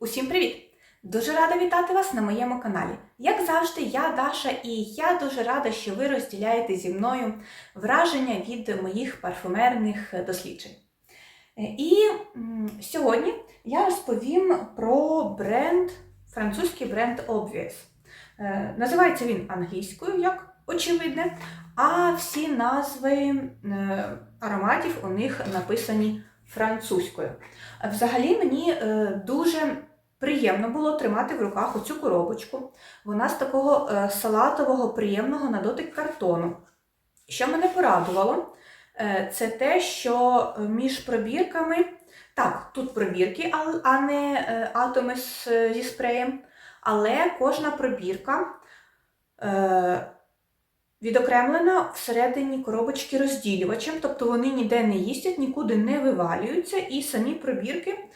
Усім привіт! Дуже рада вітати вас на моєму каналі. Як завжди, я Даша, і я дуже рада, що ви розділяєте зі мною враження від моїх парфумерних досліджень. І сьогодні я розповім про бренд, французький бренд Obvious. Е, Називається він англійською, як очевидне, а всі назви е, ароматів у них написані французькою. Взагалі мені е, дуже приємно було тримати в руках оцю коробочку. Вона з такого е, салатового, приємного на дотик картону. Що мене порадувало, е, це те, що між пробірками, так, тут пробірки, а- не е, атоми зі спреєм, але кожна пробірка е, відокремлена всередині коробочки розділювачем, тобто вони ніде не їстять, нікуди не вивалюються, і самі пробірки, е,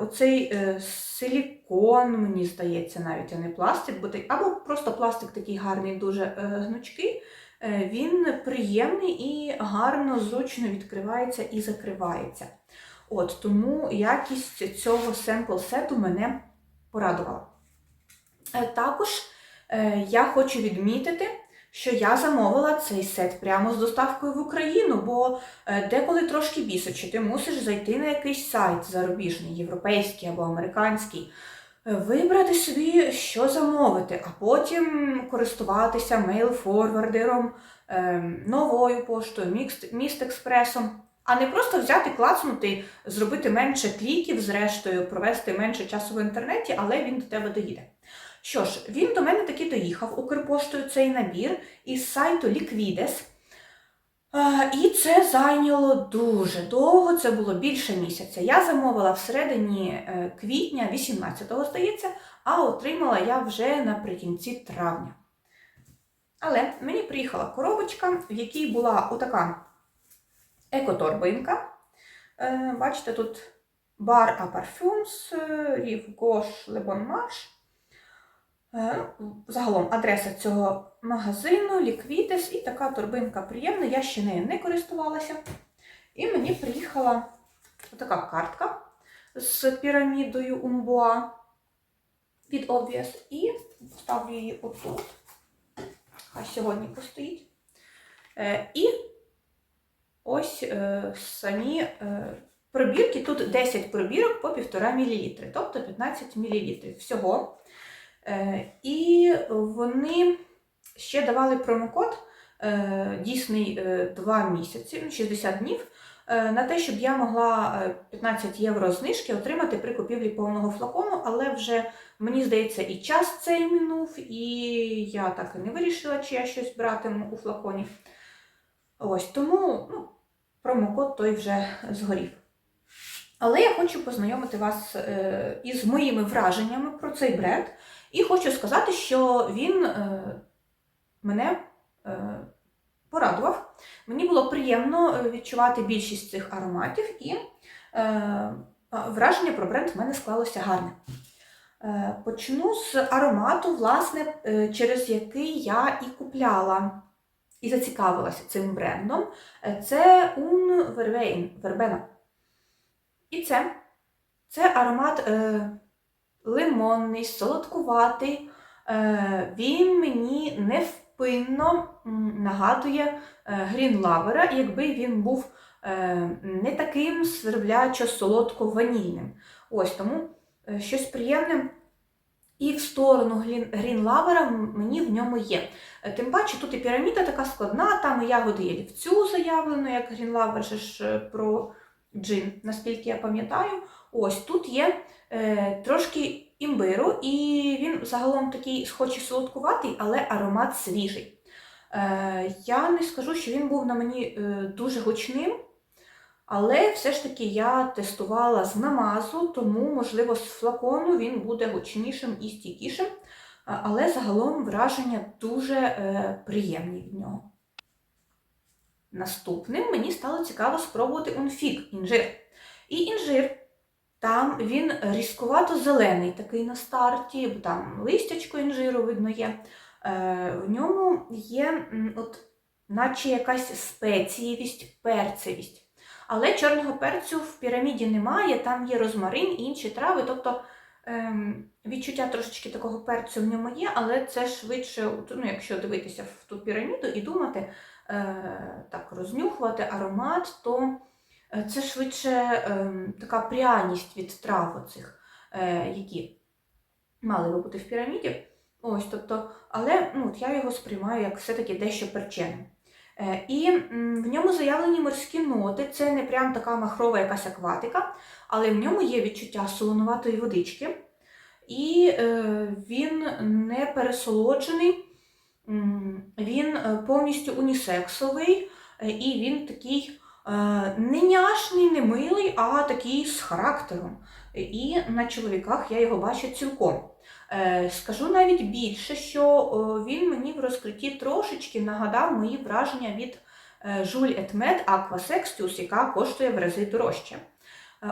оцей е, силікон, мені здається, навіть а не пластик, бо або просто пластик такий гарний, дуже е, гнучкий. е, Він приємний і гарно, зручно відкривається і закривається. От тому якість цього семпл сету мене порадувала. Е, Також е, я хочу відмітити, що я замовила цей сет прямо з доставкою в Україну, бо е, деколи трошки бісяче, ти мусиш зайти на якийсь сайт зарубіжний, європейський або американський, е, вибрати собі, що замовити, а потім користуватися мейл-форвардером, е, новою поштою, міст-експресом. А не просто взяти, клацнути, зробити менше кліків, зрештою, провести менше часу в інтернеті, але він до тебе доїде. Що ж, він до мене таки доїхав Укрпоштою цей набір із сайту. Е, І це зайняло дуже довго, це було більше місяця. Я замовила всередині е, квітня, 18-го, здається, а отримала я вже наприкінці травня. Але мені приїхала коробочка, в якій була отака екоторбинка. Е, Бачите, тут бар Rive Gauche, Le Bon Marche. Е, Загалом адреса цього магазину, Ліквідес і така торбинка приємна, я ще нею не користувалася. І мені приїхала така картка з пірамідою Умбуа від Obvious. І поставлю її отут. Хай сьогодні постоїть. Е, І ось е, самі е, пробірки. Тут 10 пробірок по 1,5 мл, тобто 15 мл всього. Е, І вони ще давали промокод е, дійсний 2 місяці, ну, 60 днів, е, на те, щоб я могла е, 15 євро знижки отримати при купівлі повного флакону, але вже мені здається, і час цей минув, і я так і не вирішила, чи я щось братиму у флаконі. Ось тому ну, промокод той вже згорів. Але я хочу познайомити вас е, із моїми враженнями про цей бренд. І хочу сказати, що він е, мене е, порадував. Мені було приємно е, відчувати більшість цих ароматів, і е, враження про бренд в мене склалося гарне. Е, почну з аромату, власне, е, через який я і купляла і зацікавилася цим брендом. Е, Це Un Vervein, Вербена. І це, це аромат. Е, лимонний, солодкуватий. Е, Він мені невпинно нагадує грінлавера, якби він був е, не таким сверблячо-солодко-ванільним. Ось тому е, щось приємне. І в сторону грінлавера мені в ньому є. Е, Тим паче тут і піраміда така складна, там і ягоди ялівцю заявлено, як грінлавер же ж е, про джин, наскільки я пам'ятаю. Ось тут є е, трошки імбиру, і він загалом такий, хоч і солодкуватий, але аромат свіжий. Е, я не скажу, що він був на мені е, дуже гучним, але все ж таки я тестувала з намазу, тому, можливо, з флакону він буде гучнішим і стійкішим, але загалом враження дуже е, приємні від нього. Наступним мені стало цікаво спробувати унфік інжир. І інжир там він різкувато зелений такий на старті, бо там листячко інжиру видно є. Е, в ньому є от, наче якась спецієвість, перцевість. Але чорного перцю в піраміді немає, там є розмарин і інші трави, тобто Ем, відчуття трошечки такого перцю в ньому є, але це швидше, ну, якщо дивитися в ту піраміду і думати, так, рознюхувати аромат, то е, це швидше е, така пряність від трав оцих, е, які мали би бути в піраміді. Ось, тобто, але ну, от я його сприймаю як все-таки дещо перчене. Е, І в ньому заявлені морські ноти. Це не прям така махрова якась акватика, але в ньому є відчуття солонуватої водички. І е, він не пересолоджений, він е, повністю унісексовий, е, і він такий е, не няшний, не милий, а такий з характером. І на чоловіках я його бачу цілком. Скажу навіть більше, що він мені в розкритті трошечки нагадав мої враження від Жуль Етмет Aqua Sextius, яка коштує в рази дорожче.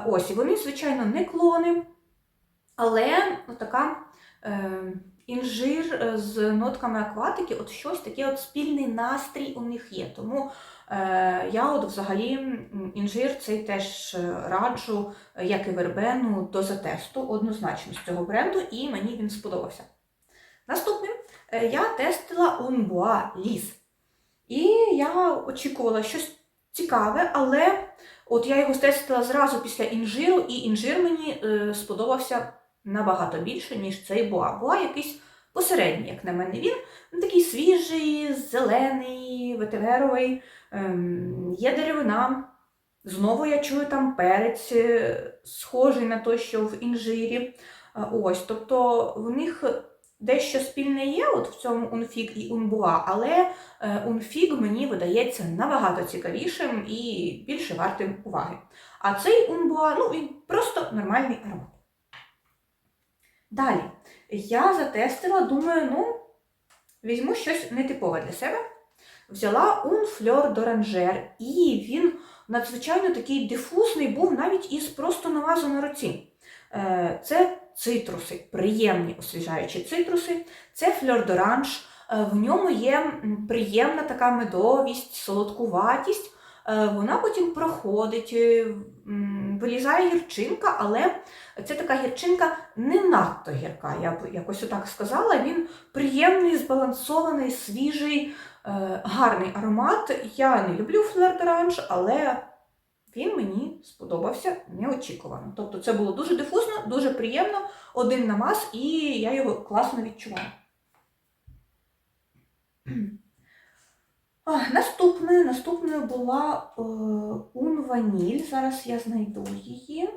Ось, і вони, звичайно, не клони, але така інжир е, з нотками акватики, от щось таке от спільний настрій у них є. Тому е, я от взагалі інжир цей теж е, раджу, е, як і вербену, до затесту однозначно з цього бренду, і мені він сподобався. Наступним я тестила Unbois Ліс. І я очікувала щось цікаве, але от я його тестила зразу після інжиру, і інжир мені сподобався набагато більше, ніж цей боа. Боа якийсь посередній, як на мене. Він такий свіжий, зелений, ветиверовий, ем, є деревина. Знову я чую там перець, е, схожий на той, що в інжирі. Е, Ось, тобто в них дещо спільне є от в цьому унфіг і унбуа, але е, унфіг мені видається набагато цікавішим і більше вартим уваги. А цей унбуа, ну він просто нормальний аромат. Далі, я затестила, думаю, ну, візьму щось нетипове для себе. Взяла un Fleur d'Oranger, і він надзвичайно такий дифузний був навіть із просто намазу на руці. Е, Це цитруси, приємні освіжаючі цитруси, це фльор d'orange, Е, в ньому є приємна така медовість, солодкуватість. Е, Вона потім проходить, е, вилізає гірчинка, але це така гірчинка не надто гірка, я б якось отак сказала. Він приємний, збалансований, свіжий, е, гарний аромат. Я не люблю флер d'orange, але він мені сподобався неочікувано. Тобто це було дуже дифузно, дуже приємно, один намаз, і я його класно відчувала. Наступною, наступною була е, Ун Ваніль. Зараз я знайду її.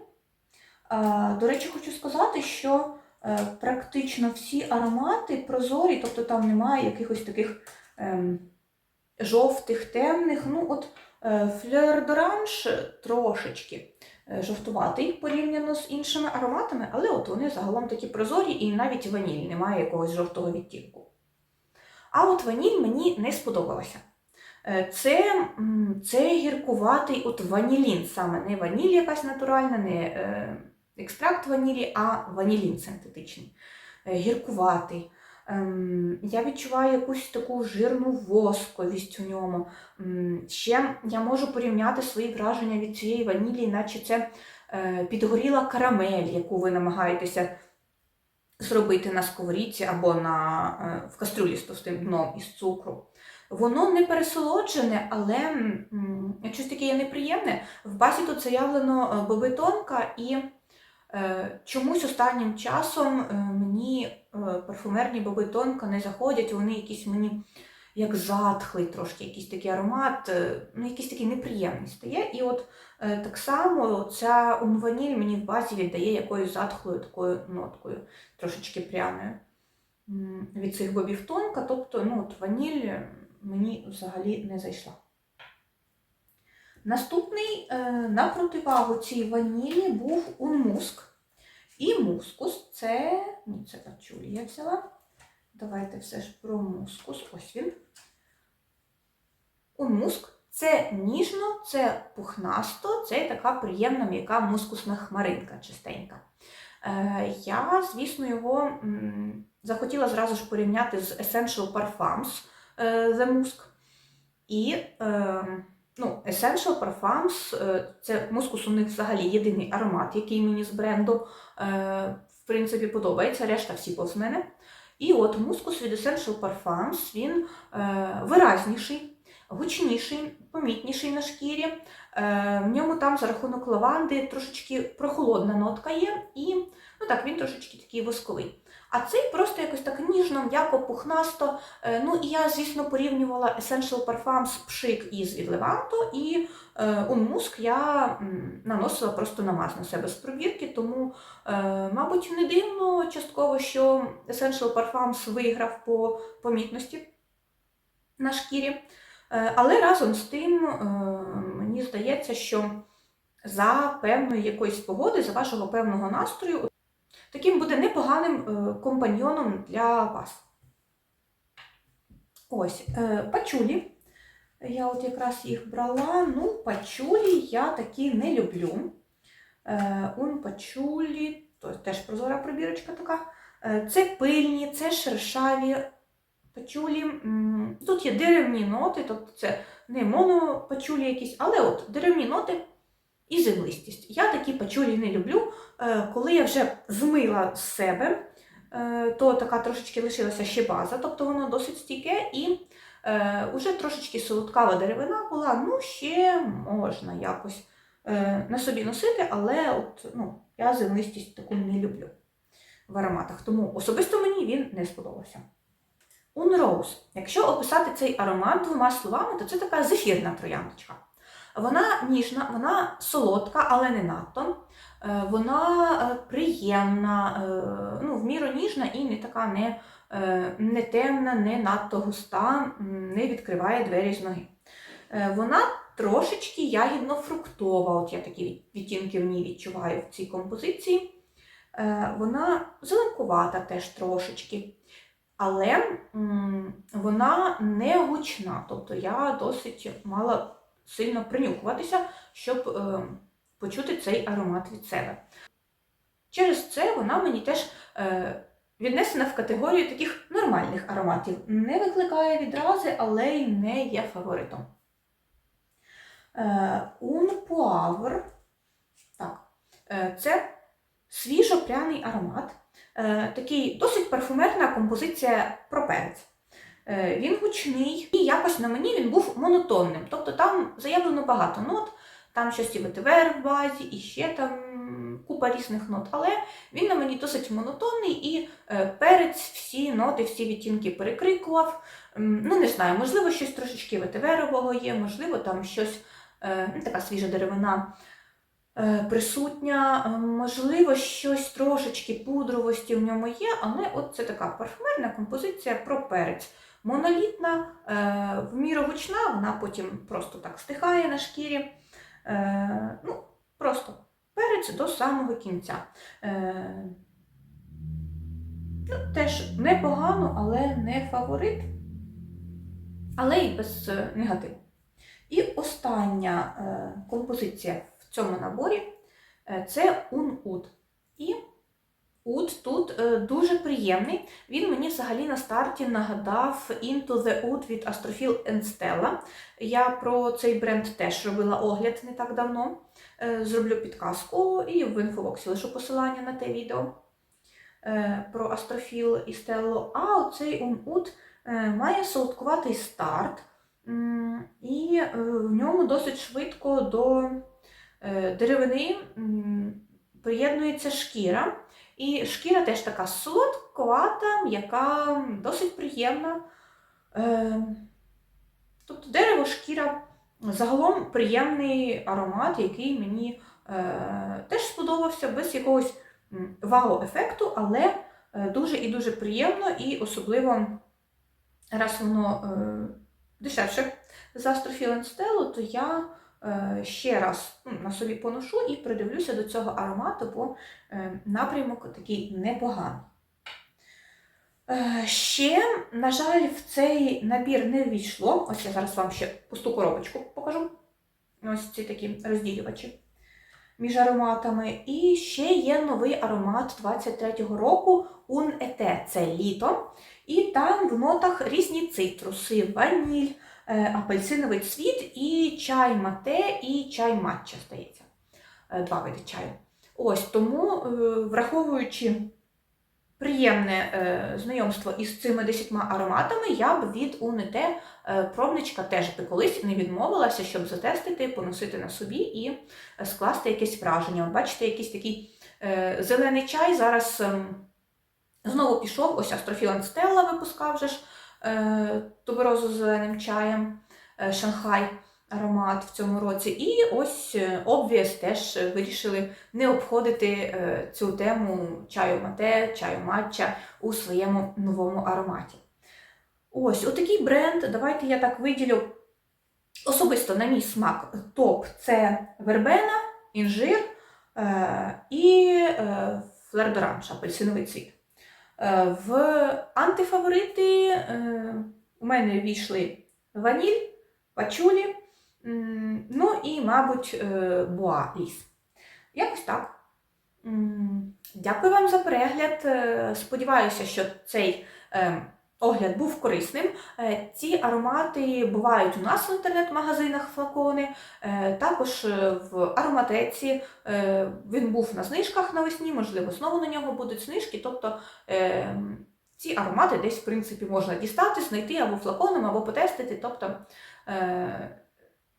До речі, хочу сказати, що е, практично всі аромати прозорі, тобто там немає якихось таких ем, жовтих, темних. Ну, от е, d'Orange трошечки жовтуватий порівняно з іншими ароматами, але от вони загалом такі прозорі і навіть ваніль немає якогось жовтого відтінку. А от ваніль мені не сподобалася. Е, Це, це гіркуватий от ванілін, саме не ваніль якась натуральна, не е, екстракт ванілі, а ванілін синтетичний. Е, Гіркуватий. Ем, Я відчуваю якусь таку жирну восковість у ньому. Ще я можу порівняти свої враження від цієї ванілі, наче це підгоріла карамель, яку ви намагаєтеся зробити на сковорідці або на, в кастрюлі з товстим дном із цукру. Воно не пересолоджене, але щось таке є неприємне. В базі тут заявлено е, бобитонка, і е, чомусь останнім часом е, мені е, парфумерні бобитонка не заходять, вони якісь мені як затхлий трошки, якийсь такий аромат, ну якийсь такий неприємний стає. І от е, так само ця унваніль мені в базі віддає якоюсь затхлою такою ноткою, трошечки пряною від цих бобів тонка. Тобто ну, от ваніль мені взагалі не зайшла. Наступний е, на противагу цій ванілі був унмуск. І мускус це, ні, це пачулі я взяла. Давайте все ж про мускус. Ось він. Унмуск це ніжно, це пухнасто, це така приємна м'яка мускусна хмаринка чистенька. Е, я, звісно, його захотіла зразу ж порівняти з Essential Parfums The Musk. І е, ну, Essential Parfums е, це мускус у них взагалі єдиний аромат, який мені з бренду е, принципі, подобається, решта всі повз мене. І от мускус від Essential Parfums, він е, виразніший, гучніший, помітніший на шкірі. Е, в ньому там за рахунок лаванди трошечки прохолодна нотка є, і ну так, він трошечки такий восковий. А цей просто якось так ніжно, м'яко, пухнасто. Е, ну і я, звісно, порівнювала Essential Parfums пшик із відлеванто, і е, Унмуск я наносила просто намаз на себе з пробірки, тому, е, мабуть, не дивно частково, що Essential Parfums виграв по помітності на шкірі. Е, але разом з тим, е, мені здається, що за певної якоїсь погоди, за вашого певного настрою, таким буде непоганим е, компаньйоном для вас. Ось, е, пачулі. Я от якраз їх брала. Ну, пачулі я такі не люблю. Е, пачулі, то теж прозора пробірочка така. Це пильні, це шершаві пачулі. Тут є деревні ноти, тобто це не монопачулі якісь, але от деревні ноти і землистість. Я такі пачулі не люблю. Е, Коли я вже змила з себе, е, то така трошечки лишилася ще база, тобто воно досить стійке і е, уже трошечки солодкава деревина була, ну ще можна якось е, на собі носити, але от, ну, я землистість таку не люблю в ароматах. Тому особисто мені він не сподобався. Un Rose. Якщо описати цей аромат двома словами, то це така зефірна трояндочка. Вона ніжна, вона солодка, але не надто. Е, Вона е, приємна, е, ну, в міру ніжна і не така не, не темна, не надто густа, не відкриває двері з ноги. Вона трошечки ягідно-фруктова, от я такі відтінки в ній відчуваю в цій композиції. Вона зеленкувата теж трошечки. Але вона не гучна, тобто я досить мала сильно принюхуватися, щоб е, почути цей аромат від себе. Через це вона мені теж е, віднесена в категорію таких нормальних ароматів. Не викликає відрази, але й не є фаворитом. Е, Un Poivre. Так, е, це свіжо-пряний аромат. Е, такий досить парфумерна композиція про перець. Е, він гучний і якось на мені він був монотонним. Тобто там заявлено багато нот, там щось і ветивер в базі, і ще там купа різних нот. Але він на мені досить монотонний і е, перець всі ноти, всі відтінки перекрикував. Ну, не знаю, можливо, щось трошечки ветиверового є, можливо, там щось е, ну, така свіжа деревина присутня, можливо, щось трошечки пудровості в ньому є, але от це така парфумерна композиція про перець. Монолітна, е, в міру гучна, вона потім просто так стихає на шкірі. Е, ну, просто перець до самого кінця. Е, ну, теж непогано, але не фаворит, але й без негативу. І остання композиція в цьому наборі це Oud. І Oud тут е, дуже приємний. Він мені взагалі на старті нагадав Into the Oud від Astrophil and Stella. Я про цей бренд теж робила огляд не так давно. Е, Зроблю підказку і в інфобоксі лишу посилання на те відео е, про Astrophil і Stella. А оцей Oud має солодкуватий старт. І в ньому досить швидко до деревини приєднується шкіра. І шкіра теж така солодковата, м'яка, досить приємна. Е, Тобто дерево, шкіра загалом приємний аромат, який мені е, теж сподобався без якогось вау-ефекту, але е, дуже і дуже приємно, і особливо раз воно дешевше за Stella, то я ще раз ну, на собі поношу і придивлюся до цього аромату, бо е, напрямок такий непоганий. Е, Ще, на жаль, в цей набір не ввійшло. Ось я зараз вам ще пусту коробочку покажу. Ось ці такі розділювачі між ароматами. І ще є новий аромат 23-го року Un Ete. Це літо. І там в нотах різні цитруси, ваніль, е, апельсиновий цвіт і чай мате, і чай матча, здається. Е, Два види чаю. Ось тому, е, враховуючи приємне е, знайомство із цими 10 ароматами, я б від Унете е, пробничка теж би колись не відмовилася, щоб затестити, поносити на собі і е, скласти якесь враження. От бачите, якийсь такий е, зелений чай зараз ем, знову пішов, ось Астрофілан Стелла випускав же ж е, туберозу з зеленим чаєм, е, Шанхай аромат в цьому році. І ось е, теж е, вирішили не обходити е, цю тему чаю мате, чаю матча у своєму новому ароматі. Ось отакий бренд. Давайте я так виділю. Особисто на мій смак топ це вербена, інжир е, і е, флер-доранж, апельсиновий цвіт. Е, в антифаворити е, у мене війшли ваніль, пачулі, ну і, мабуть, е, буа ліс. Якось так. Дякую вам за перегляд. Сподіваюся, що цей е, огляд був корисним. Е, Ці аромати бувають у нас в інтернет-магазинах флакони, е, також е, в ароматеці. Він був на знижках навесні, можливо, знову на нього будуть знижки. Тобто ці аромати десь, в принципі, можна дістати, знайти або флаконом, або потестити. Тобто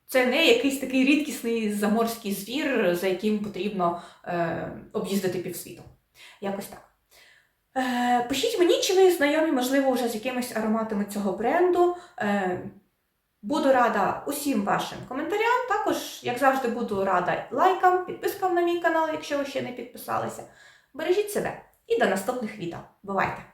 це не якийсь такий рідкісний заморський звір, за яким потрібно об'їздити півсвіту. Якось так. Е, пишіть мені, чи ви знайомі, можливо, вже з якимись ароматами цього бренду. Е, буду рада усім вашим коментарям. Також, як завжди, буду рада лайкам, підпискам на мій канал, якщо ви ще не підписалися. Бережіть себе і до наступних відео. Бувайте!